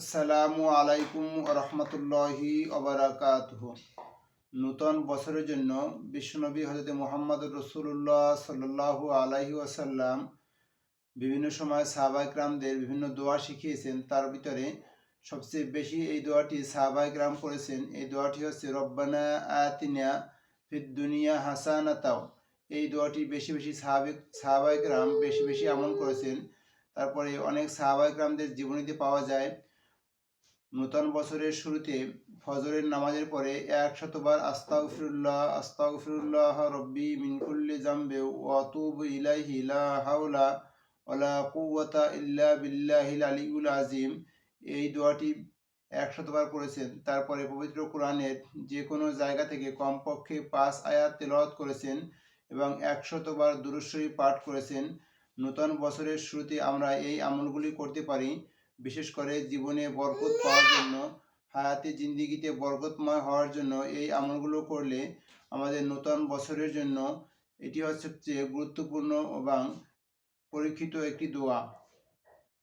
আসসালামু আলাইকুম রহমতুল্লাহি অবরাকাতহ নূতন বছরের জন্য বিশ্বনবী হজরত মোহাম্মদ রসুল্লাহ সাল্লাহু আলাইহি ওয়াসাল্লাম বিভিন্ন সময় সাহাবাইকরামদের বিভিন্ন দোয়া শিখিয়েছেন। তার ভিতরে সবচেয়ে বেশি এই দোয়াটি সাহাবাইকরাম করেছেন। এই দোয়াটি হচ্ছে, রব্বানা আতিনা ফিদ দুনিয়া হাসানাতাও। এই দোয়াটি বেশি বেশি সাহাবিক সাহাবাইকরাম বেশি বেশি আমল করেছেন। তারপরে অনেক সাহাবাইকরামদের জীবনীতে পাওয়া যায়। নূতন বছরের শুরুতে ফজরের নামাজের পরে একশতবার আস্তাগফিরুল্লাহ আস্তাগফিরুল্লাহ রব্বি মিন কুল্লি জামবে ওয়া আতুবু ইলাইহি লা হাওলা ওয়ালা কুওয়াতা ইল্লা বিল্লাহিল আলিয়্যুল আজিম এই দোয়াটি একশতবার করেছেন। তারপরে পবিত্র কোরআনের যে কোনো জায়গা থেকে কমপক্ষে পাঁচ আয়াত তেলাওয়াত করেছেন এবং একশতবার দুরুশ্বরী পাঠ করেছেন। নূতন বছরের শুরুতে আমরা এই আমলগুলি করতে পারি। বিশেষ করে জীবনে বরকত পাওয়ার জন্য, হায়াতে জিন্দিগিতে বরকতময় হওয়ার জন্য এই আমলগুলো করলে আমাদের নতুন বছরের জন্য এটি হচ্ছে গুরুত্বপূর্ণ এবং পরীক্ষিত একটি দোয়া।